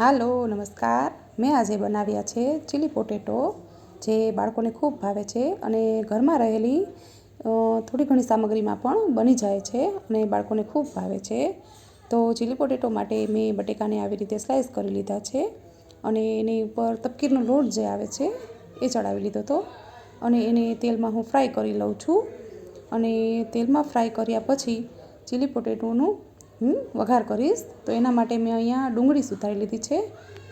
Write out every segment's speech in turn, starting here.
હાલો, નમસ્કાર. મેં આજે બનાવ્યા છે ચીલી પોટેટો જે બાળકોને ખૂબ ભાવે છે અને ઘરમાં રહેલી થોડી ઘણી સામગ્રીમાં પણ બની જાય છે અને બાળકોને ખૂબ ભાવે છે. તો ચીલી પોટેટો માટે મેં બટેકાને આવી રીતે સ્લાઇસ કરી લીધા છે અને એની ઉપર તપકીરનો લોટ જે આવે છે એ ચડાવી લીધો હતો અને એને તેલમાં હું ફ્રાય કરી લઉં છું. અને તેલમાં ફ્રાય કર્યા પછી ચીલી પોટેટોનું હું વઘાર કરીશ. તો એના માટે મેં અહીંયા ડુંગળી સુધારી લીધી છે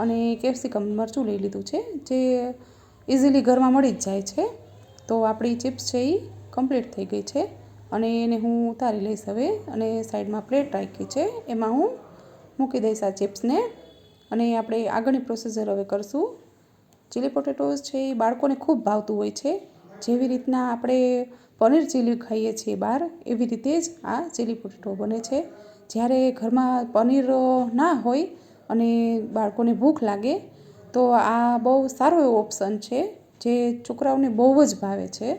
અને કેપ્સિકમ મરચું લઈ લીધું છે, જે ઇઝીલી ઘરમાં મળી જ જાય છે. તો આપણી ચિપ્સ છે એ કમ્પ્લીટ થઈ ગઈ છે અને એને હું ઉતારી લઈશ હવે અને સાઈડમાં પ્લેટ રાખી છે. એમાં હું મૂકી દઈશ આ ચિપ્સને અને આપણે આગળની પ્રોસીજર હવે કરશું. ચીલી પોટેટોઝ છે એ બાળકોને ખૂબ ભાવતું હોય છે. જેવી રીતના આપણે પનીર ચીલી ખાઈએ છીએ બહાર, એવી રીતે જ આ ચીલી પોટેટો બને છે. જ્યારે ઘરમાં પનીર ના હોય અને બાળકોને ભૂખ લાગે, તો આ બહુ સારો એવો ઓપ્શન છે, જે છોકરાઓને બહુ જ ભાવે છે.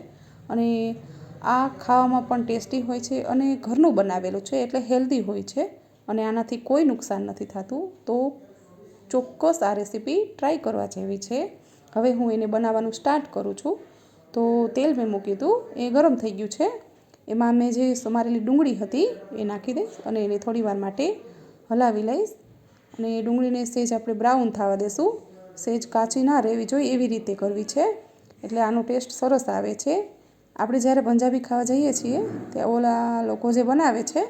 અને આ ખાવામાં પણ ટેસ્ટી હોય છે અને ઘરનું બનાવેલું છે, એટલે હેલ્ધી હોય છે અને આનાથી કોઈ નુકસાન નથી થતું. તો ચોક્કસ આ રેસીપી ટ્રાય કરવા જેવી છે. હવે હું એને બનાવવાનું સ્ટાર્ટ કરું છું. તો તેલ મેં મૂકી દઉં એ ગરમ થઈ ગયું છે. એમાં મેં જે સમારેલી ડુંગળી હતી એ નાખી દઈશ અને એને થોડી વાર માટે હલાવી લઈશ. અને ડુંગળીને સેજ આપણે બ્રાઉન થવા દેશું. સેજ કાચી ના રહેવી જોઈએ એવી રીતે કરવી છે. એટલે આનો ટેસ્ટ સરસ આવે છે. આપણે જ્યારે પંજાબી ખાવા જઈએ છીએ, ત્યાં ઓલા લોકો જે બનાવે છે,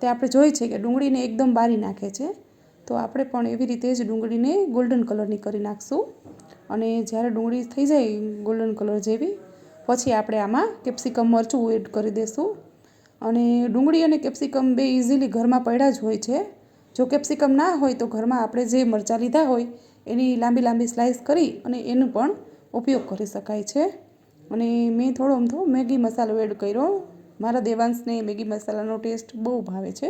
તે આપણે જોઈએ છીએ કે ડુંગળીને એકદમ બારી નાખે છે. તો આપણે પણ એવી રીતે જ ડુંગળીને ગોલ્ડન કલરની કરી નાખશું. અને જ્યારે ડુંગળી થઈ જાય ગોલ્ડન કલર જેવી પછી આપણે આમાં કેપ્સિકમ મરચું એડ કરી દઈશું અને ડુંગળી અને કેપ્સિકમ બે ઇઝીલી ઘરમાં પડ્યા જ હોય છે. જો કેપ્સિકમ ના હોય તો ઘરમાં આપણે જે મરચાં લીધા હોય એની લાંબી લાંબી સ્લાઇસ કરી અને એનો પણ ઉપયોગ કરી શકાય છે. અને મેં થોડો અમથો મેગી મસાલો એડ કર્યો. મારા દેવાંશને મેગી મસાલાનો ટેસ્ટ બહુ ભાવે છે.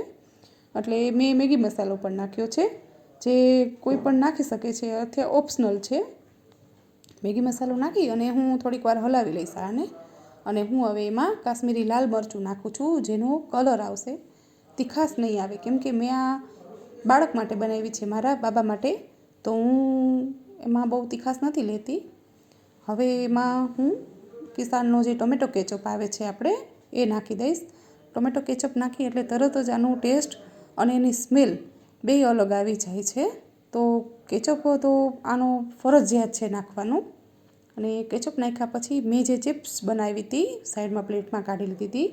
એટલે મેં મેગી મસાલો પણ નાખ્યો છે. જે કોઈ પણ નાખી શકે છે અથવા ઓપ્શનલ છે. મેગી મસાલો નાખી અને હું થોડીક વાર હલાવી લઈશ આને. અને હું હવે એમાં કાશ્મીરી લાલ મરચું નાખું છું, જેનો કલર આવશે. તીખાશ નહીં આવે, કેમ કે મેં આ બાળક માટે બનાવી છે મારા બાબા માટે, તો હું એમાં બહુ તીખાશ નથી લેતી. હવે એમાં હું કિસાનનો જે ટોમેટો કેચઅપ આવે છે આપણે, એ નાખી દઈશ. ટોમેટો કેચઅપ નાખી એટલે તરત જ આનું ટેસ્ટ અને એની સ્મેલ બે અલગ આવી જાય છે. તો કેચઅપ તો આનો ફરજિયાત છે નાખવાનું. અને કેચઅપ નાખ્યા પછી મેં જે ચિપ્સ બનાવી હતી, સાઈડમાં પ્લેટમાં કાઢી લીધી હતી,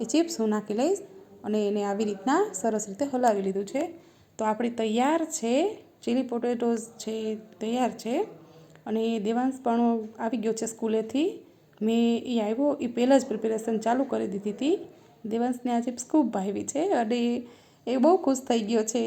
એ ચિપ્સ હું નાખી લઈશ અને એને આવી રીતના સરસ રીતે હલાવી લીધું છે. તો આપણી તૈયાર છે ચીલી પોટેટોઝ છે, તૈયાર છે અને દેવાંશ પણ આવી ગયો છે સ્કૂલેથી. મેં એ આવ્યો, એ પહેલાં જ પ્રિપેરેશન ચાલુ કરી દીધી હતી. દેવાંશને આ ચિપ્સ ખૂબ ભાવી છે અને એ બહુ ખુશ થઈ ગયો છે.